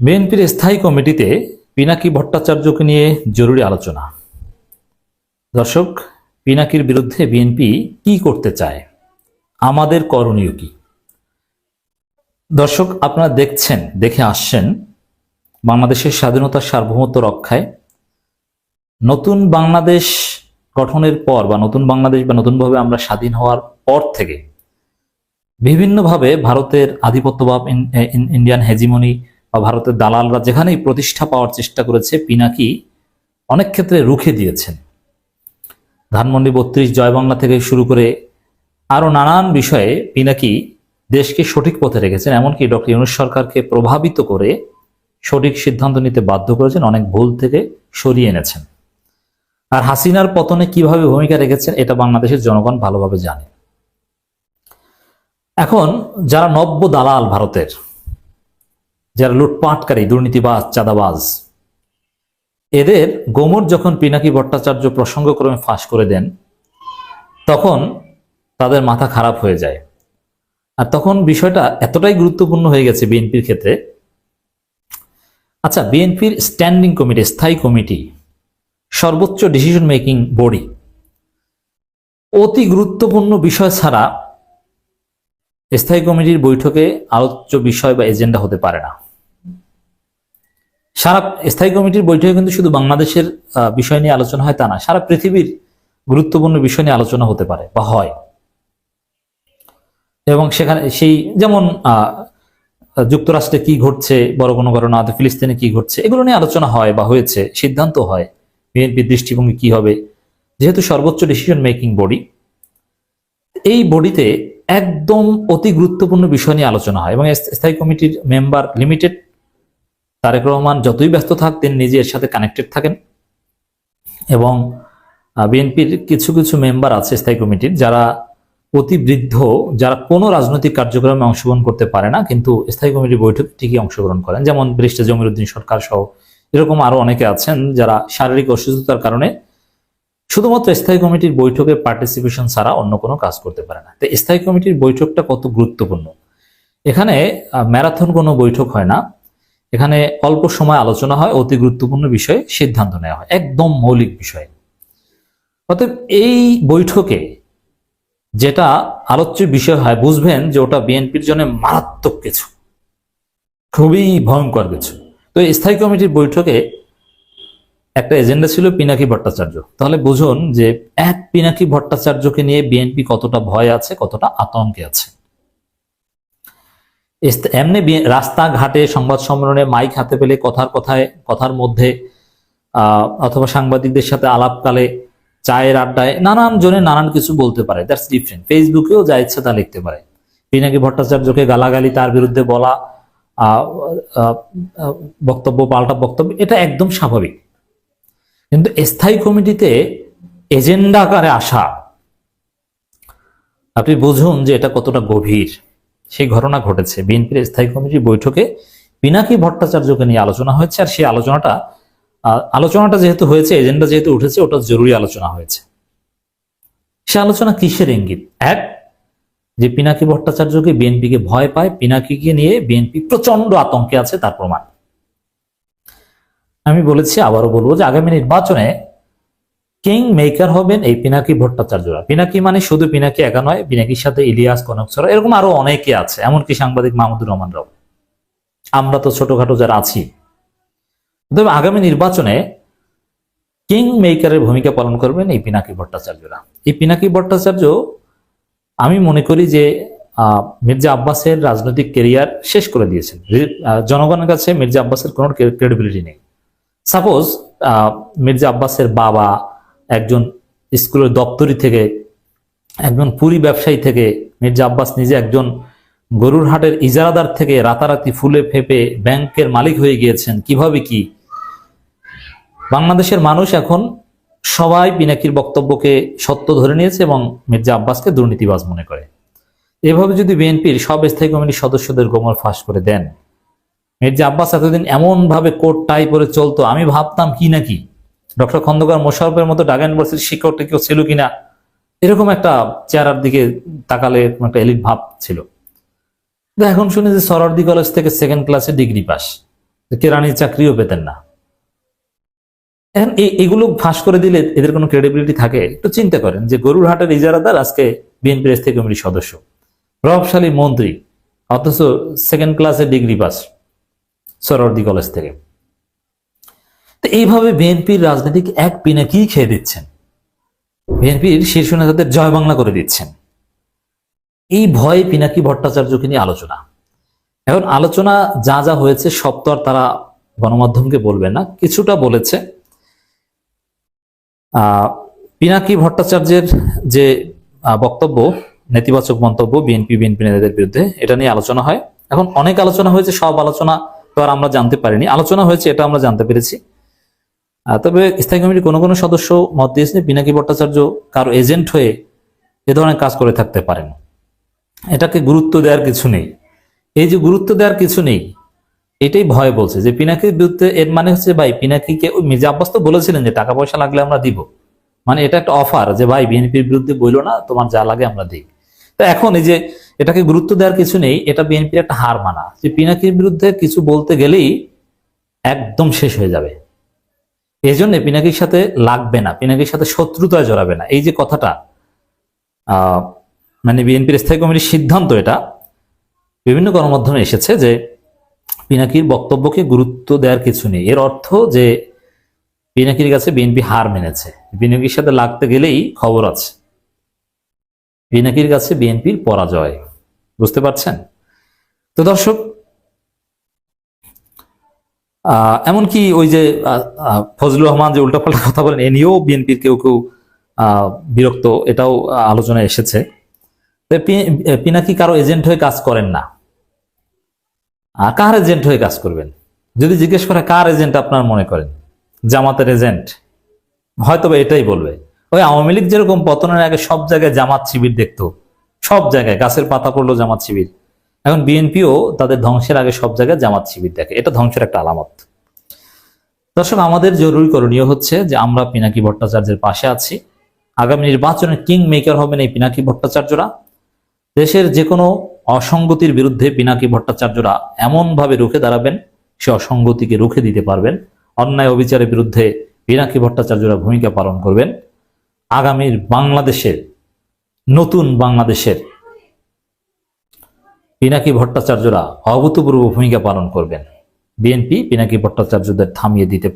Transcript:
বিএনপির স্থায়ী কমিটিতে পিনাকি ভট্টাচার্যকে নিয়ে জরুরি আলোচনা। দর্শক, পিনাকির বিরুদ্ধে বিএনপি কি করতে চায়? আমাদের করণীয় কি? দর্শক, আপনারা দেখছেন, দেখে আসছেন বাংলাদেশের স্বাধীনতার সার্বভৌমত্ব রক্ষায় নতুন বাংলাদেশ গঠনের পর বা নতুন বাংলাদেশ বা নতুনভাবে আমরা স্বাধীন হওয়ার পর থেকে বিভিন্নভাবে ভারতের ইন- ইন্ডিয়ান হেজিমনি বা ভারতের দালালরা যেখানেই প্রতিষ্ঠা পাওয়ার চেষ্টা করেছে, পিনাকি অনেক ক্ষেত্রে রুখে দিয়েছেন। ধানমন্ডি বত্রিশ জয় বাংলা থেকে শুরু করে আরও নানান বিষয়ে পিনাকি দেশকে সঠিক পথে রেখেছেন, এমনকি ডক্টর ইউনুস সরকারকে প্রভাবিত করে সঠিক সিদ্ধান্ত নিতে বাধ্য করেছেন, অনেক ভুল থেকে সরিয়ে এনেছেন। আর হাসিনার পতনে কীভাবে ভূমিকা রেখেছেন, এটা বাংলাদেশের জনগণ ভালোভাবে জানে। এখন যারা নব্য দালাল ভারতের যারা লুটপাটকারী, দুর্নীতিবাজ, চাঁদাবাজ। এদের গোমর যখন পিনাকি ভট্টাচার্য প্রসঙ্গক্রমে ফাঁস করে দেন, তখন তাদের মাথা খারাপ হয়ে যায়। আর তখন বিষয়টা এতটাই গুরুত্বপূর্ণ হয়ে গেছে বিএনপির ক্ষেত্রে। আচ্ছা বিএনপির স্ট্যান্ডিং কমিটি, স্থায়ী কমিটি, সর্বোচ্চ ডিসিশন মেকিং বডি অতি গুরুত্বপূর্ণ বিষয় ছাড়া স্থায়ী কমিটির বৈঠকে আলোচ্য বিষয় বা এজেন্ডা হতে পারে না। সারা স্থায়ী কমিটির বৈঠকে কিন্তু শুধু বাংলাদেশের বিষয় নিয়ে আলোচনা হয় তা না, সারা পৃথিবীর গুরুত্বপূর্ণ বিষয় নিয়ে আলোচনা হতে পারে বা হয়। এবং সেখানে সেই যেমন যুক্তরাষ্ট্রে কি ঘটছে, বড় কোনো ঘটনা ফিলিস্তিনে কি ঘটছে, এগুলো নিয়ে আলোচনা হয় বা হয়েছে, সিদ্ধান্ত হয় বিএনপির দৃষ্টিভঙ্গি কি হবে, যেহেতু সর্বোচ্চ ডিসিশন মেকিং বডি এই বডিতে একদম অতি গুরুত্বপূর্ণ বিষয় নিয়ে আলোচনা হয় এবং স্থায়ী কমিটির মেম্বার লিমিটেড তারেক রহমান যতই ব্যস্ত থাক, তিনি নিজে এর সাথে কানেক্টেড থাকেন। এবং বিএনপির কিছু কিছু মেম্বার আছে স্থায়ী কমিটির, যারা অতি বৃদ্ধ, যারা কোনো রাজনৈতিক কার্যক্রমে অংশগ্রহণ করতে পারে না, কিন্তু স্থায়ী কমিটির বৈঠক ঠিকই অংশগ্রহণ করেন। যেমন ব্রিস্টা জমিরুদ্দিন সরকার সহ এরকম আরও অনেকে আছেন, যারা শারীরিক অসুস্থতার কারণে শুধুমাত্র স্থায়ী কমিটির বৈঠকে পার্টিসিপেশন ছাড়া অন্য কোনো কাজ করতে পারে না। তো স্থায়ী কমিটির বৈঠকটা কত গুরুত্বপূর্ণ? এখানে ম্যারাথন কোনো বৈঠক হয় না। এখানে অল্প সময় আলোচনা হয়, অতি গুরুত্বপূর্ণ বিষয়ে সিদ্ধান্ত নেওয়া হয়, একদম মৌলিক বিষয়ে। অতএব এই বৈঠকে যেটা আলোচ্য বিষয় হয়, বুঝবেন যে ওটা বিএনপির জন্য মারাত্মক কিছু, খুবই ভয়ঙ্কর কিছু। তো স্থায়ী কমিটির বৈঠকে একটা এজেন্ডা ছিল পিনাকি ভট্টাচার্য। তাহলে বুঝুন যে এক পিনাকি ভট্টাচার্যকে নিয়ে বিএনপি কতটা ভয় আছে, কতটা আতঙ্কে আছে। এমনি রাস্তাঘাটে সংবাদ সম্মেলনে মাইক হাতে পেলে কথার কথায়, কথার মধ্যে অথবা সাংবাদিকদের সাথে আলাপকালে, চায়ের আড্ডায় নানান জনে নানান কিছু বলতে পারে। দ্যাটস ডিফারেন্ট ফেসবুকেও যা ইচ্ছা তা লিখতে পারে। পিনাকি ভট্টাচার্যকে গালাগালি তার বিরুদ্ধে বলা বক্তব্য, পাল্টা বক্তব্য, এটা একদম স্বাভাবিক। কিন্তু স্থায়ী কমিটিতে এজেন্ডা আকারে আসা, আপনি বুঝুন যে এটা কতটা গভীর। সেই ঘটনা ঘটেছে। বিএনপির স্থায়ী কমিটির বৈঠকে পিনাকি ভট্টাচার্যকে নিয়ে আলোচনা হয়েছে আর সেই আলোচনাটা আলোচনাটা যেহেতু হয়েছে, এজেন্ডা যেহেতু উঠেছে, ওটা জরুরি আলোচনা হয়েছে। সে আলোচনা কিসের ইঙ্গিত? এক, যে পিনাকি ভট্টাচার্যকে বিএনপিকে ভয় পায়, পিনাকিকে নিয়ে বিএনপি প্রচণ্ড আতঙ্কে আছে, তার প্রমাণ। আমি বলেছি, আবারও বলব যে আগামী নির্বাচনে কিং মেকার হবেন এই পিনাকি ভট্টাচার্যরা। পিনাকি মানে শুধু পিনাকি একা নয়, পিনাকির সাথে ইলিয়াস কনকসরা এরকম আরও অনেকে আছে, এমনকি সাংবাদিক মাহমুদুর রহমান রাও। আমরা তো ছোটখাটো যারা আছি। তবে আগামী নির্বাচনে কিং মেকারের ভূমিকা পালন করবেন এই পিনাকি ভট্টাচার্যরা। এই পিনাকি ভট্টাচার্য, আমি মনে করি যে মির্জা আব্বাসের রাজনৈতিক কেরিয়ার শেষ করে দিয়েছেন। জনগণের কাছে মির্জা আব্বাসের কোনো ক্রেডিবিলিটি নেই। সাপোজ মির্জা আব্বাসের বাবা একজন স্কুলের দপ্তরি থেকে, একজন পুরী ব্যবসায়ী থেকে, মির্জা আব্বাস নিজে একজন গরুর হাটের ইজারাদার থেকে রাতারাতি ফুলে ফেপে ব্যাংকের মালিক হয়ে গিয়েছেন। কীভাবে কি? বাংলাদেশের মানুষ এখন সবাই পিনাকির বক্তব্যকে সত্য ধরে নিয়েছে এবং মির্জা আব্বাসকে দুর্নীতিবাজ মনে করে। এভাবে যদি বিএনপির সব স্থায়ী কমিটির সদস্যদের গোমর ফাঁস করে দেন, মির্জা আব্বাস এতদিন এমন ভাবে কোট টাই পরে চলতো, আমি ভাবতাম কি নাকি ডক্টর খন্দকার মোশারফের মতো ঢাকা ইউনিভার্সিটির শিক্ষকটা কেউ ছিল কিনা, এরকম একটা চেহারার দিকে তাকালে একটা এলিট ভাব ছিল। এখন শুনি যে সরারদি কলেজ থেকে সেকেন্ড ক্লাসে ডিগ্রি পাস কেরানির চাকরিও পেতেন না। এখন এগুলো ফাঁস করে দিলে এদের কোনো ক্রেডিবিলিটি থাকে? একটু চিন্তা করেন যে গরুর হাটের ইজারাদার আজকে বিএনপির স্থায়ী কমিটির সদস্য। প্রভাবশালী মন্ত্রী, অথচ সেকেন্ড ক্লাসে ডিগ্রি পাস সরওয়ার্দী কলেজ থেকে। তো এইভাবে বিএনপির রাজনীতিক এক পিনাকি খেয়ে দিচ্ছেন? বিএনপির শীর্ষ নেতাদের জয় বাংলা করে দিচ্ছেন। এই ভয়ে পিনাকি ভট্টাচার্যকে নিয়ে আলোচনা। এখন আলোচনা যা যা হয়েছে সব তো আর তারা গণমাধ্যমকে বলবে না, কিছুটা বলেছে। পিনাকি ভট্টাচার্যের যে বক্তব্য, নেতিবাচক মন্তব্য বিএনপি বিএনপি নেতাদের বিরুদ্ধে, এটা নিয়ে আলোচনা হয়। এখন অনেক আলোচনা হয়েছে, সব আলোচনা তো আর আমরা জানতে পারিনি। আলোচনা হয়েছে, এটা আমরা জানতে পেরেছি। তবে স্থায়ী কমিটির কোনো কোনো সদস্য মত দিয়েছে পিনাকি ভট্টাচার্য কারও এজেন্ট হয়ে এ ধরনের কাজ করে থাকতে পারেন। এটাকে গুরুত্ব দেওয়ার কিছু নেই। এই যে গুরুত্ব দেওয়ার কিছু নেই, এটাই ভয় বলছে যে পিনাকির বিরুদ্ধে এর মানে হচ্ছে ভাই, পিনাকিকে ওই মির্জা আব্বাস তো বলেছিলেন যে টাকা পয়সা লাগলে আমরা দিব। মানে এটা একটা অফার যে ভাই, বিএনপির বিরুদ্ধে বইলো না, তোমার যা লাগে আমরা দিই। তো এখন এই যে এটাকে গুরুত্ব দেওয়ার কিছু নেই, এটা বিএনপির একটা হার মানা। যে পিনাকির বিরুদ্ধে কিছু বলতে গেলেই একদম শেষ হয়ে যাবে। এই জন্য পিনাকির সাথে লাগবে না, পিনাকির সাথে শত্রুতায় জড়াবে না। এই যে কথাটা মানে বিএনপির স্থায়ী কমিটির সিদ্ধান্ত এটা, বিভিন্ন গণমাধ্যমে এসেছে যে পিনাকির বক্তব্যকে গুরুত্ব দেওয়ার কিছু নেই। এর অর্থ যে পিনাকির কাছে বিএনপি হার মেনেছে। পিনাকির সাথে লাগতে গেলেই খবর আছে। পিনাকির কাছে বিএনপির পরাজয়, বুঝতে পারছেন? তো দর্শক এমনকি ওই যে ফজলুর রহমান যে উল্টাপাল্টা কথা বলেন, এ নিয়েও বিএনপির কেউ কেউ বিরক্ত, এটাও আলোচনায় এসেছে। পিনাকি কারও এজেন্ট হয়ে কাজ করেন না। কার এজেন্ট হয়ে কাজ করবেন? যদি জিজ্ঞেস করে কার এজেন্ট আপনার মনে করেন? জামাতের এজেন্ট? হয়তো এটাই বলবে। ওই আওয়ামী লীগ যেরকম পতনের আগে সব জায়গায় জামাত শিবির দেখতো, সব জায়গায় গাছের পাতা পড়ল জামাত শিবির। এখন বিএনপিও তাদের ধ্বংসের আগে সব জায়গায় জামাত শিবির দেখে। এটা ধ্বংসের একটা আলামত। দর্শক, আমাদের জরুরি করণীয় হচ্ছে যে আমরা পিনাকি ভট্টাচার্যের পাশে আছি। আগামী নির্বাচনে কিং মেকার হবেন এই পিনাকি ভট্টাচার্যরা। দেশের যে কোনো অসঙ্গতির বিরুদ্ধে পিনাকি ভট্টাচার্যরা এমনভাবে রুখে দাঁড়াবেন, সে অসঙ্গতিকে রুখে দিতে পারবেন। অন্যায় অবিচারের বিরুদ্ধে পিনাকি ভট্টাচার্যরা ভূমিকা পালন করবেন। আগামীর বাংলাদেশের, নতুন বাংলাদেশের পিনাকি ভট্টাচার্যরা অভূতপূর্ব ভূমিকা পালন করবেন। বিএনপি পিনাকি ভট্টাচার্যদের থামিয়ে দিতে